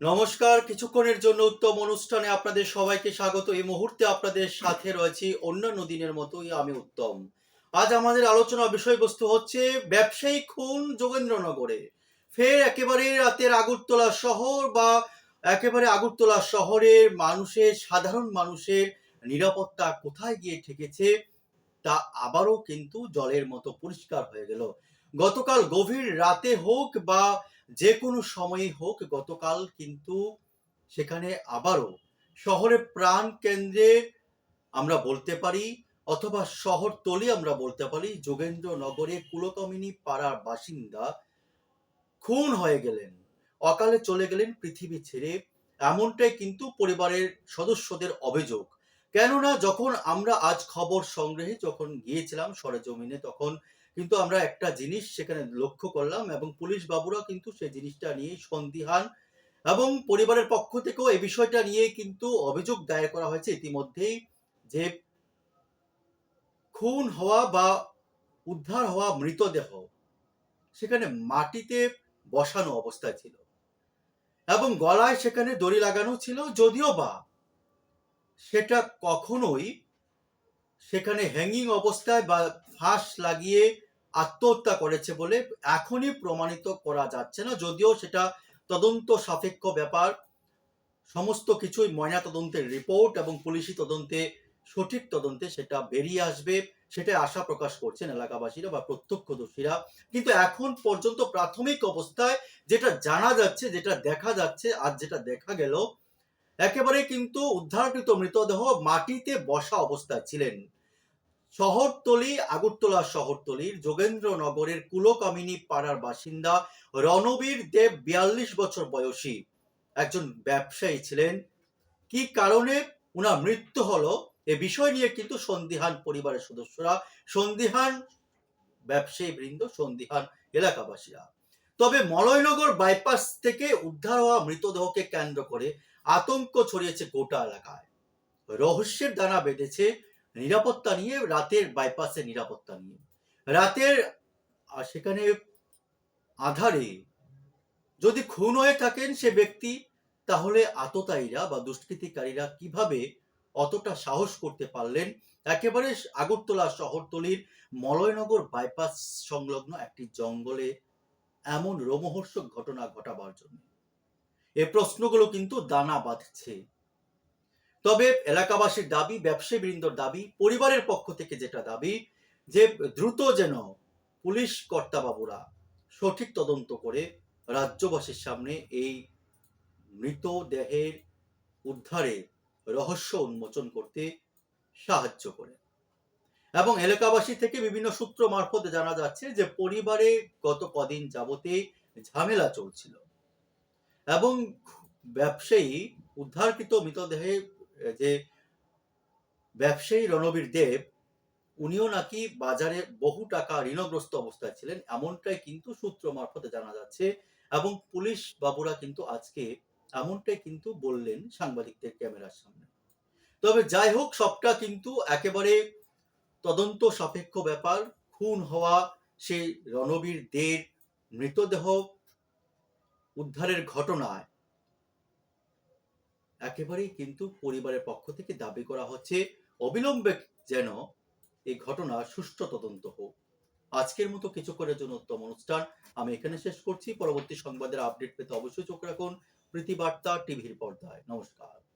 নমস্কার, কিছুক্ষণের জন্য উত্তম অনুষ্ঠানে আপনাদের সবাইকে স্বাগত। এই মুহূর্তে আপনাদের সাথে রয়েছি অন্যান্য দিনের মতোই আমি উত্তম। আজ আমাদের আলোচনা বিষয়বস্তু হচ্ছে ব্যবসায়ী খুন যোগেন্দ্রনগরে। ফের একেবারে রাতের আগরতলা শহর বা একেবারে আগরতলা শহরের মানুষের, সাধারণ মানুষের নিরাপত্তা কোথায় গিয়ে ঠেকেছে, তা আবারও কিন্তু জলের মতো পরিষ্কার হয়ে গেল। গতকাল গভীর রাতে হোক বা যে কোনো সময়ই হোক, গতকাল কিন্তু সেখানে আবারও শহরের প্রাণ কেন্দ্রে আমরা বলতে পারি অথবা শহরতলি আমরা বলতে পারি যোগেন্দ্রনগরে কুলকামিনী পাড়ার বাসিন্দা খুন হয়ে গেলেন, অকালে চলে গেলেন পৃথিবী ছেড়ে। এমনটাই কিন্তু পরিবারের সদস্যদের অভিযোগ। কেননা যখন আমরা আজ খবর সংগ্রহে যখন গিয়েছিলাম সরেজমিনে, তখন কিন্তু আমরা একটা জিনিস সেখানে লক্ষ্য করলাম এবং পুলিশ বাবুরা কিন্তু সেই জিনিসটা নিয়ে সন্দিহান এবং পরিবারের পক্ষ থেকেও এই বিষয়টা নিয়ে কিন্তু অভিযোগ দায়ের করা হয়েছে ইতিমধ্যেই যে খুন হওয়া বা উদ্ধার হওয়া মৃতদেহ সেখানে মাটিতে বসানো অবস্থায় ছিল এবং গলায় সেখানে দড়ি লাগানো ছিল, যদিও বা সেটা কখনোই সেখানে হ্যাঙ্গিং অবস্থায় বা ফাঁস লাগিয়ে আত্মহত্যা করেছে বলে এখনই প্রমাণিত করা যাচ্ছে না। যদিও সেটা তদন্ত সাপেক্ষ ব্যাপার। সমস্ত কিছুই ময়না তদন্তের রিপোর্ট এবং পুলিশি তদন্তে, সঠিক তদন্তে সেটা বেরিয়ে আসবে সেটা আশা প্রকাশ করছেন এলাকাবাসীরা বা প্রত্যক্ষদর্শীরা। কিন্তু এখন পর্যন্ত প্রাথমিক অবস্থায় যেটা জানা যাচ্ছে, যেটা দেখা যাচ্ছে, আর যেটা দেখা গেল একেবারে কিন্তু উদ্ধারকৃত মৃতদেহ মাটিতে বসা অবস্থায় ছিলেন। শহরতলি, আগরতলা শহরতলির যোগেন্দ্রনগরের কুলকামিনী পাড়ার বাসিন্দা রণবীর দেব, বিয়াল্লিশ বছর বয়সী। একজন ব্যবসায়ী ছিলেন। কি কারণে উনার মৃত্যু হলো এ বিষয় নিয়ে কিন্তু সন্দিহান পরিবারের সদস্যরা, সন্দিহান ব্যবসায়ী বৃন্দ, সন্দিহান এলাকাবাসীরা। তবে মলয়নগর বাইপাস থেকে উদ্ধার হওয়া মৃতদেহকে কেন্দ্র করে আতঙ্ক ছড়িয়েছে গোটা এলাকায়। রহস্যের দানা বেঁধেছে নিরাপত্তা নিয়ে, রাতের বাইপাসের নিরাপত্তা নিয়ে। রাতের সেখানে আধারে যদি খুন হয়ে থাকেন সে ব্যক্তি, তাহলে আততায়ীরা বা দুষ্কৃতিকারীরা কীভাবে অতটা সাহস করতে পারলেন? একেবারে আগরতলা শহরতলির মলয়নগর বাইপাস সংলগ্ন একটি জঙ্গলে এমন রোমহর্ষক ঘটনা ঘটাবার জন্য। এ প্রশ্নগুলো কিন্তু দানা বাঁধছে। তবে এলাকাবাসীর দাবি, ব্যবসায়ী বৃন্দর দাবি, পরিবারের পক্ষ থেকে যেটা দাবি, যে দ্রুত যেন পুলিশ কর্তাবাবুরা সঠিক তদন্ত করে রাজ্যবাসীর সামনে এই মৃতদেহের উদ্ধারে রহস্য উন্মোচন করতে সাহায্য করে। এবং এলাকাবাসী থেকে বিভিন্ন সূত্র মারফত জানা যাচ্ছে যে পরিবারে গত কদিন যাবতে ঝামেলা চলছিল। এবং ব্যবসায়ী উদ্ধারকৃত মৃতদেহে যে ব্যবসায়ী রণবীর দেব, উনিও নাকি বাজারে বহু টাকা ঋণগ্রস্ত অবস্থায় ছিলেন, এমনটাই কিন্তু সূত্র মারফতে জানা যাচ্ছে এবং পুলিশ বাবুরা কিন্তু আজকে এমনটাই কিন্তু বললেন সাংবাদিকদের ক্যামেরার সামনে। তবে যাই হোক, সবটা কিন্তু একেবারে তদন্ত সাপেক্ষ ব্যাপার। খুন হওয়া সেই রণবীর দের মৃতদেহ উদ্ধারের ঘটনায়। একেবারেই কিন্তু পরিবারের পক্ষ থেকে দাবি করা হচ্ছে, অবিলম্বে যেন এই ঘটনা সুষ্ঠু তদন্ত হোক। আজকের মতো কিছু জন্য উত্তম অনুষ্ঠান। আমি এখানে শেষ করছি। পরবর্তী সংবাদের আপডেট পেতে অবশ্যই চোখ রাখুন। প্রীতিবার্তা টিভির পর্দায়। নমস্কার।